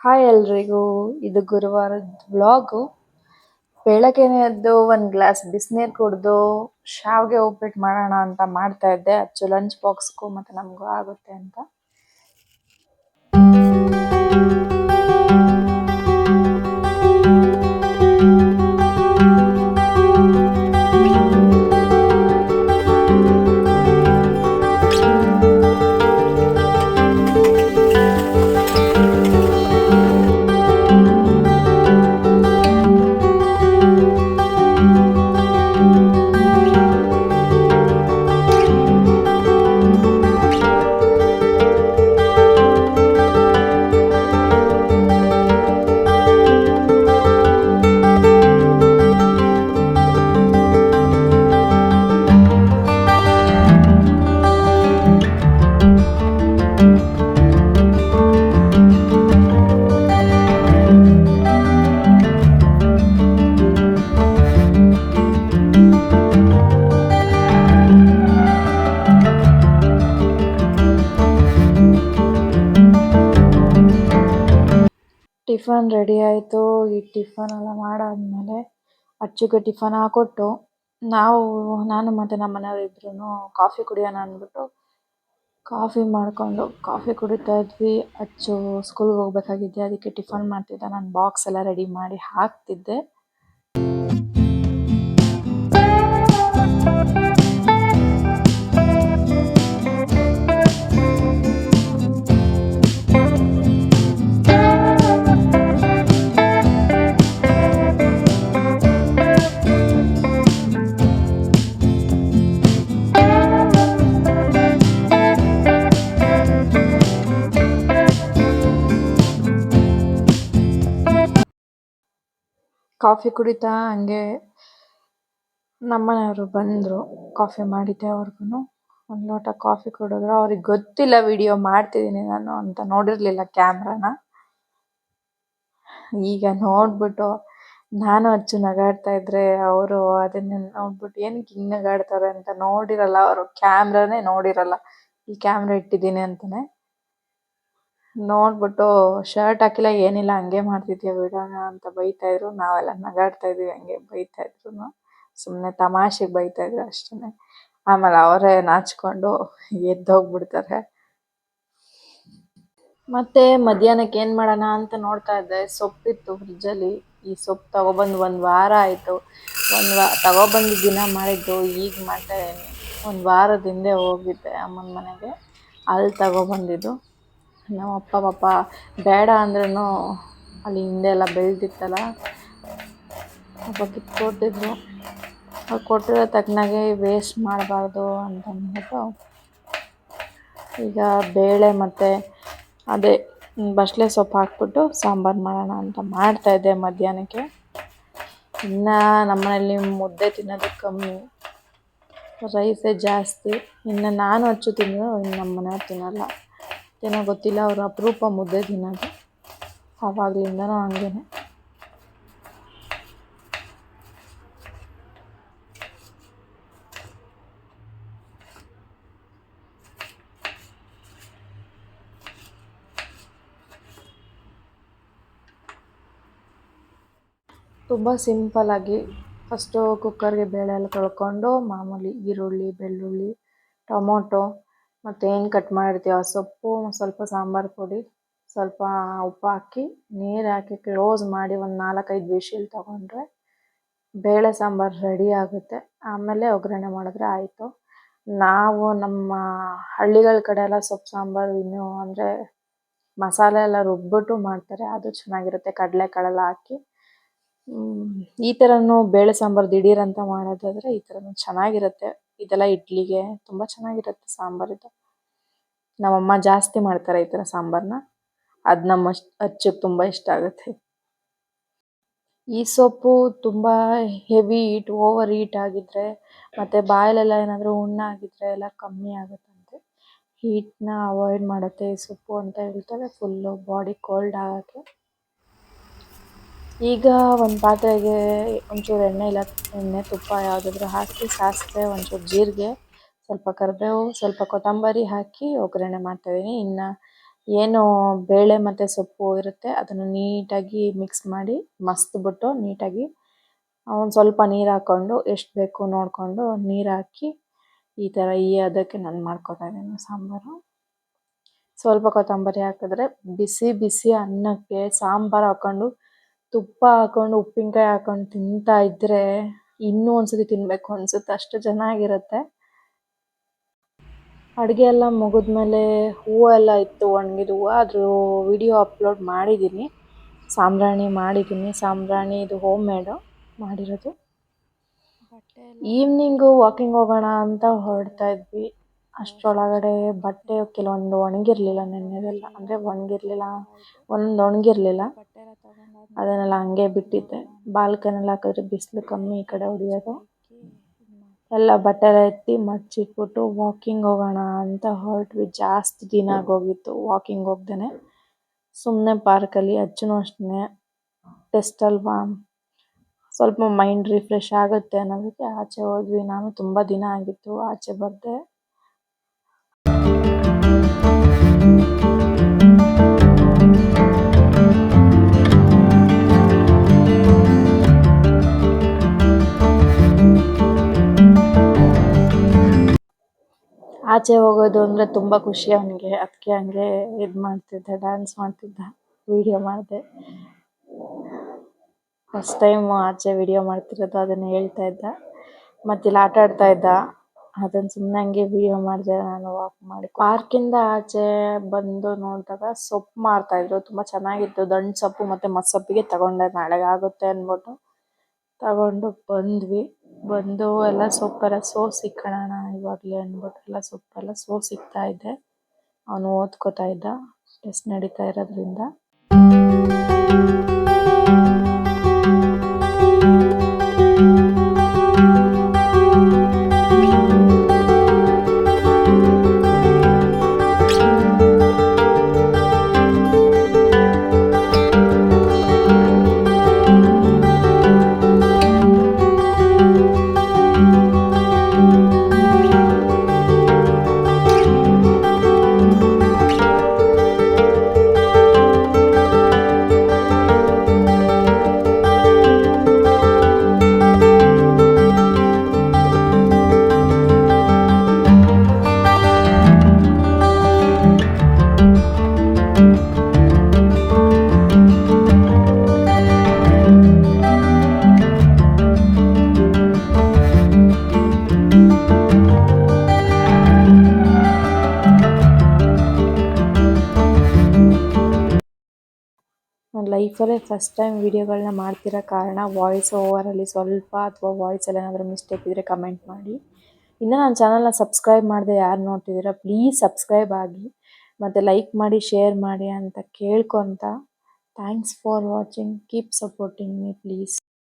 Hi ಎಲ್ರಿಗೂ. ಇದು ಗುರುವಾರದ blog ಬೆಳಗ್ಗೆನೇ ಎದ್ದು ಒಂದು ಗ್ಲಾಸ್ ಬಿಸಿನೀರು ಕುಡಿದು ಶಾವಿಗೆ ಉಪ್ಪಿಟ್ಟು ಮಾಡೋಣ ಅಂತ ಮಾಡ್ತಾ ಇದ್ದೆ. ಅಚ್ಚು ಲಂಚ್ ಬಾಕ್ಸ್ಗೂ ಮತ್ತು ನಮಗೂ ಆಗುತ್ತೆ ಅಂತ. ಟಿಫನ್ ರೆಡಿ ಆಯಿತು. ಈ ಟಿಫನ್ ಎಲ್ಲ ಮಾಡಾದ್ಮೇಲೆ ಅಚ್ಚುಗೆ ಟಿಫನ್ ಹಾಕ್ಕೊಟ್ಟು ನಾವು, ನಾನು ಮತ್ತೆ ನಮ್ಮ ಮನೆಯವ್ರು ಇಬ್ರೂ ಕಾಫಿ ಕುಡಿಯೋಣ ಅಂದ್ಬಿಟ್ಟು ಕಾಫಿ ಮಾಡಿಕೊಂಡು ಕಾಫಿ ಕುಡಿತಾ ಇದ್ವಿ. ಅಚ್ಚು ಸ್ಕೂಲ್ಗೆ ಹೋಗ್ಬೇಕಾಗಿದ್ದೆ. ಅದಕ್ಕೆ ಟಿಫನ್ ಮಾಡ್ತಿದ್ದ. ನಾನು ಬಾಕ್ಸ್ ಎಲ್ಲ ರೆಡಿ ಮಾಡಿ ಹಾಕ್ತಿದ್ದೆ. ಕಾಫಿ ಕುಡಿತಾ ಹಂಗೆ ನಮ್ಮನೆಯವರು ಬಂದರು ಕಾಫಿ ಮಾಡಿದ್ದೆ ಅವ್ರಿಗೂ ಒಂದು ಲೋಟ ಕಾಫಿ ಕುಡಿದ್ರು. ಅವ್ರಿಗೆ ಗೊತ್ತಿಲ್ಲ ವಿಡಿಯೋ ಮಾಡ್ತಿದ್ದೀನಿ ನಾನು ಅಂತ ನೋಡಿರಲಿಲ್ಲ ಕ್ಯಾಮ್ರಾನ. ಈಗ ನೋಡ್ಬಿಟ್ಟು ನಾನು ಅಚ್ಚು ನಗಾಡ್ತಾ ಇದ್ರೆ ಅವರು ಅದನ್ನ ನೋಡ್ಬಿಟ್ಟು ಏನಕ್ಕೆ ಹಿಂಗೆ ನಗಾಡ್ತಾರೆ ಅಂತ ನೋಡಿರಲ್ಲ ಅವರು. ಕ್ಯಾಮ್ರಾನೇ ನೋಡಿರಲ್ಲ. ಈ ಕ್ಯಾಮ್ರಾ ಇಟ್ಟಿದ್ದೀನಿ ಅಂತಾನೆ. ನೋಡ್ಬಿಟ್ಟು ಶರ್ಟ್ ಹಾಕಿಲ್ಲ, ಏನಿಲ್ಲ, ಹಂಗೆ ಮಾಡ್ತಿದ್ಯಾ ಬಿಡೋಣ ಅಂತ ಬೈತಾ ಇದ್ರು. ನಾವೆಲ್ಲ ನಗಾಡ್ತಾ ಇದ್ವಿ, ಹಂಗೆ ಬೈತಾ ಇದ್ರು. ಸುಮ್ಮನೆ ತಮಾಷೆಗೆ ಬೈತಾ ಇದ್ರು ಅಷ್ಟೇ ಆಮೇಲೆ ಅವರೇ ನಾಚ್ಕೊಂಡು ಎದ್ದೋಗ್ಬಿಡ್ತಾರೆ ಮತ್ತೆ ಮಧ್ಯಾಹ್ನಕ್ಕೆ ಏನು ಮಾಡೋಣ ಅಂತ ನೋಡ್ತಾ ಇದ್ದೆ. ಸೊಪ್ಪಿತ್ತು ಫ್ರಿಜ್ಜಲ್ಲಿ. ಈ ಸೊಪ್ಪು ತಗೊಬಂದು ಒಂದು ವಾರ ಆಯಿತು. ಒಂದು ವಾ, ತಗೊಬಂದು ದಿನ ಮಾಡಿದ್ದು. ಈಗ ಮಾಡ್ತಾ ಇದ್ದೀನಿ ಒಂದು ವಾರದ ಹಿಂದೆ ಹೋಗಿದ್ದೆ ಅಮ್ಮನ ಮನೆಗೆ. ಅಲ್ಲಿ ತಗೊಬಂದಿದ್ದು. ನಮ್ಮ ಅಪ್ಪ, ಪಾಪ. ಬೇಡ ಅಂದ್ರೂ ಅಲ್ಲಿ ಹಿಂದೆ ಎಲ್ಲ ಬೆಳೆದಿತ್ತಲ್ಲ. ಪಾಪ ಕಿತ್ಕೊಟ್ಟಿದ್ರು. ಅವ್ರು ಕೊಟ್ಟಿರೋ ತಕ್ಕನಾಗೆ ವೇಸ್ಟ್ ಮಾಡಬಾರ್ದು ಅಂತ ಅಂದ್ಬಿಟ್ಟು ಈಗ ಬೇಳೆ ಮತ್ತು ಅದೇ ಬಸಳೆ ಸೊಪ್ಪು ಹಾಕ್ಬಿಟ್ಟು ಸಾಂಬಾರು ಮಾಡೋಣ ಅಂತ ಮಾಡ್ತಾಯಿದ್ದೆ ಮಧ್ಯಾಹ್ನಕ್ಕೆ. ಇನ್ನು ನಮ್ಮನೇಲಿ ಮುದ್ದೆ ತಿನ್ನೋದು ಕಮ್ಮಿ. ರೈಸೇ ಜಾಸ್ತಿ. ಇನ್ನು ನಾನು ಹಚ್ಚು ತಿಂದರೂ, ಇನ್ನು ನಮ್ಮನೆಯವ್ರು ತಿನ್ನೋಲ್ಲ ತಿನ್ನಲ್ಲ. ಏನೋ ಗೊತ್ತಿಲ್ಲ, ಅವರು ಅಪರೂಪ ಮುದ್ದೆ ತಿನ್ನೋದು. ಆವಾಗಲಿಂದನೂ ಹಂಗೇನೆ. ತುಂಬ ಸಿಂಪಲ್ಲಾಗಿ ಫಸ್ಟು ಕುಕ್ಕರ್ಗೆ ಬೇಳೆ ಎಲ್ಲ ತೊಳ್ಕೊಂಡು ಮಾಮೂಲಿ ಈರುಳ್ಳಿ, ಬೆಳ್ಳುಳ್ಳಿ, ಟೊಮೊಟೊ ಮತ್ತು ಏನು ಕಟ್ ಮಾಡಿರ್ತೀವಿ ಆ ಸೊಪ್ಪು, ಸ್ವಲ್ಪ ಸಾಂಬಾರು ಪುಡಿ, ಸ್ವಲ್ಪ ಉಪ್ಪು ಹಾಕಿ, ನೀರು ಹಾಕಿ ಕ್ಲೋಸ್ ಮಾಡಿ ಒಂದು ನಾಲ್ಕೈದು ವಿಶಿಲ್ ತಗೊಂಡ್ರೆ ಬೇಳೆ ಸಾಂಬಾರು ರೆಡಿ ಆಗುತ್ತೆ. ಆಮೇಲೆ ಒಗ್ಗರಣೆ ಮಾಡಿದ್ರೆ ಆಯಿತು. ನಾವು ನಮ್ಮ ಹಳ್ಳಿಗಳ ಕಡೆ ಎಲ್ಲ ಸೊಪ್ಪು ಸಾಂಬಾರು ಇನ್ನೂ ಅಂದರೆ ಮಸಾಲೆ ಎಲ್ಲ ರುಬ್ಬಿಟ್ಟು ಮಾಡ್ತಾರೆ. ಅದು ಚೆನ್ನಾಗಿರುತ್ತೆ. ಕಡಲೆಕಾಳೆಲ್ಲ ಹಾಕಿ. ಈ ಥರನೂ ಬೇಳೆ ಸಾಂಬಾರು ದಿಢೀರಂತ ಮಾಡೋದಾದರೆ ಈ ಥರನೂ ಚೆನ್ನಾಗಿರುತ್ತೆ. ಇದೆಲ್ಲ ಇಡ್ಲಿಗೆ ತುಂಬ ಚೆನ್ನಾಗಿರುತ್ತೆ ಸಾಂಬಾರ್ ಇದು. ನಮ್ಮಮ್ಮ ಜಾಸ್ತಿ ಮಾಡ್ತಾರೆ ಈ ಥರ ಸಾಂಬಾರನ್ನ ಅದು ನಮ್ಮ ಅಚ್ಚು ತುಂಬ ಇಷ್ಟ ಆಗುತ್ತೆ. ಈ ಸೊಪ್ಪು ತುಂಬ ಹೆವಿ ಹೀಟ್ ಓವರ್ ಹೀಟ್ ಆಗಿದ್ರೆ ಮತ್ತು ಬಾಯಲೆಲ್ಲ ಏನಾದರೂ ಹುಣ್ಣಾಗಿದ್ರೆ ಎಲ್ಲ ಕಮ್ಮಿ ಆಗುತ್ತಂತೆ. ಹೀಟ್ನ ಅವಾಯ್ಡ್ ಮಾಡುತ್ತೆ ಈ ಸೊಪ್ಪು ಅಂತ ಹೇಳ್ತಾರೆ. ಫುಲ್ಲು ಬಾಡಿ ಕೋಲ್ಡ್ ಆಗೋಕ್ಕೆ. ಈಗ ಒಂದು ಪಾತ್ರೆಗೆ ಒಂಚೂರು ಎಣ್ಣೆ ಇಲ್ಲ, ಎಣ್ಣೆ, ತುಪ್ಪ ಯಾವುದಾದ್ರೂ ಹಾಕಿ ಸಾಸಿವೆ, ಒಂಚೂರು ಜೀರಿಗೆ, ಸ್ವಲ್ಪ ಕರಿಬೇವು, ಸ್ವಲ್ಪ ಕೊತ್ತಂಬರಿ ಹಾಕಿ ಒಗ್ಗರಣೆ ಮಾಡ್ತಾಯಿದ್ದೀನಿ ಇನ್ನು ಏನು ಬೇಳೆ ಮತ್ತು ಸೊಪ್ಪು ಇರುತ್ತೆ, ಅದನ್ನು ನೀಟಾಗಿ ಮಿಕ್ಸ್ ಮಾಡಿ ಮಸ್ತ್ಬಿಟ್ಟು ನೀಟಾಗಿ ಒಂದು ಸ್ವಲ್ಪ ನೀರು ಹಾಕ್ಕೊಂಡು ಎಷ್ಟು ಬೇಕು ನೋಡಿಕೊಂಡು ನೀರು ಹಾಕಿ ಈ ಥರ ಈ ಅದಕ್ಕೆ ನಾನು ಮಾಡ್ಕೊತಾ ಇದ್ದೀನಿ ಸಾಂಬಾರು. ಸ್ವಲ್ಪ ಕೊತ್ತಂಬರಿ ಹಾಕಿದ್ರೆ ಬಿಸಿ ಬಿಸಿ ಅನ್ನಕ್ಕೆ ಸಾಂಬಾರು ಹಾಕ್ಕೊಂಡು ತುಪ್ಪ ಹಾಕೊಂಡು ಉಪ್ಪಿನಕಾಯಿ ಹಾಕೊಂಡು ತಿಂತಾ ಇದ್ರೆ ಇನ್ನೂ ಒಂದ್ಸತಿ ತಿನ್ಬೇಕು ಅನ್ಸುತ್ತೆ. ಅಷ್ಟು ಚೆನ್ನಾಗಿರುತ್ತೆ ಅಡುಗೆ ಎಲ್ಲ ಮುಗಿದ್ಮೇಲೆ ಹೂವು ಎಲ್ಲ ಇತ್ತು ಒಣಗಿದ ಹೂವು. ಅದ್ರ ವಿಡಿಯೋ ಅಪ್ಲೋಡ್ ಮಾಡಿದ್ದೀನಿ ಸಾಂಬ್ರಾಣಿ ಮಾಡಿದ್ದೀನಿ ಸಾಂಬ್ರಾಣಿ ಇದು ಹೋಮ್ ಮೇಡು ಮಾಡಿರೋದು ಈವ್ನಿಂಗು ವಾಕಿಂಗ್ ಹೋಗೋಣ ಅಂತ ಹೊರಡ್ತಾ ಇದ್ವಿ. ಅಷ್ಟರೊಳಗಡೆ ಬಟ್ಟೆ ಕೆಲವೊಂದು ಒಣಗಿರಲಿಲ್ಲ ನೆನ್ನೆದೆಲ್ಲ. ಅಂದರೆ ಒಣಗಿರಲಿಲ್ಲ ಒಂದು ಒಣಗಿರಲಿಲ್ಲ. ಅದನ್ನೆಲ್ಲ ಹಂಗೆ ಬಿಟ್ಟಿದ್ದೆ. ಬಾಲ್ಕನಿಯಲ್ಲಿ ಹಾಕಿದ್ರೆ ಬಿಸಿಲು ಕಮ್ಮಿ ಈ ಕಡೆ ಹೊಡಿಯೋದು. ಎಲ್ಲ ಬಟ್ಟೆ ಎಲ್ಲ ಎತ್ತಿ ಮಡ್ಚಿಟ್ಬಿಟ್ಟು ವಾಕಿಂಗ್ ಹೋಗೋಣ ಅಂತ ಹೊರಟ್ವಿ ಜಾಸ್ತಿ ದಿನ ಆಗೋಗಿತ್ತು ವಾಕಿಂಗ್ ಹೋಗ್ದೇ ಸುಮ್ಮನೆ ಪಾರ್ಕಲ್ಲಿ ಅಜ್ಜನೂ ಅಷ್ಟೇ ಟೆಸ್ಟ್ ಅಲ್ವಾ? ಸ್ವಲ್ಪ ಮೈಂಡ್ ರಿಫ್ರೆಶ್ ಆಗುತ್ತೆ ಅನ್ನೋದಕ್ಕೆ ಆಚೆ ಹೋದ್ವಿ. ನಾನು ತುಂಬ ದಿನ ಆಗಿತ್ತು ಆಚೆ ಬರದೆ. ಆಚೆ ಹೋಗೋದು ಅಂದ್ರೆ ತುಂಬಾ ಖುಷಿ ಅವನಿಗೆ. ಅದಕ್ಕೆ ಹಂಗೆ ಇದ್ ಮಾಡ್ತಿದ್ದೆ ಡ್ಯಾನ್ಸ್ ಮಾಡ್ತಿದ್ದ ವಿಡಿಯೋ ಮಾಡಿದೆ. ಫಸ್ಟ್ ಟೈಮ್ ಆಚೆ ವಿಡಿಯೋ ಮಾಡ್ತಿರೋದು, ಅದನ್ನ ಹೇಳ್ತಾ ಇದ್ದ. ಮತ್ತಿಲ್ಲಿ ಆಟ ಆಡ್ತಾ ಇದ್ದ. ಅದನ್ನು ಸುಮ್ಮನೆ ಹಂಗೆ ವಿಡಿಯೋ ಮಾಡಿದೆ, ನಾನು ವಾಕ್ ಮಾಡಿ. ಪಾರ್ಕಿಂದ ಆಚೆ ಬಂದು ನೋಡಿದಾಗ ಸೊಪ್ಪು ಮಾರ್ತಾಯಿದ್ರು ತುಂಬಾ ಚೆನ್ನಾಗಿತ್ತು. ದಂಡ್ ಸೊಪ್ಪು ಮತ್ತೆ ಮಸ್ಸೊಪ್ಪಿಗೆ ತಗೊಂಡೆ. ನಾಳೆಗೆ ಆಗುತ್ತೆ ಅಂದ್ಬಿಟ್ಟು ತಗೊಂಡು ಬಂದ್ವಿ. ಬಂದು ಎಲ್ಲ ಸೊಪ್ಪೆಲ್ಲ ಸಿಕ್ಕಣ ಇವಾಗಲೇ ಅಂದ್ಬಿಟ್ಟು ಎಲ್ಲ ಸೊಪ್ಪೆಲ್ಲ ಸೋಸಿಕ್ತಾ ಇದ್ದೆ. ಅವನು ಓದ್ಕೋತಾ ಇದ್ದ. ಟೆಸ್ಟ್ ನಡೀತಾ ಇರೋದ್ರಿಂದ. ಲೈಫಲ್ಲೇ ಫಸ್ಟ್ ಟೈಮ್ ವೀಡಿಯೋಗಳನ್ನ ಮಾಡ್ತಿರೋ ಕಾರಣ ವಾಯ್ಸ್ ಓವರಲ್ಲಿ ಸ್ವಲ್ಪ ಅಥವಾ ವಾಯ್ಸಲ್ಲಿ ಏನಾದರೂ ಮಿಸ್ಟೇಕ್ ಇದ್ದರೆ ಕಮೆಂಟ್ ಮಾಡಿ. ಇನ್ನು ನನ್ನ ಚಾನಲ್ನ ಸಬ್ಸ್ಕ್ರೈಬ್ ಮಾಡಿದೆ ಯಾರು ನೋಡ್ತಿದ್ದೀರಾ ಪ್ಲೀಸ್ ಸಬ್ಸ್ಕ್ರೈಬ್ ಆಗಿ. ಮತ್ತು ಲೈಕ್ ಮಾಡಿ ಶೇರ್ ಮಾಡಿ ಅಂತ ಕೇಳ್ಕೊತ. Thanks for watching keep supporting me please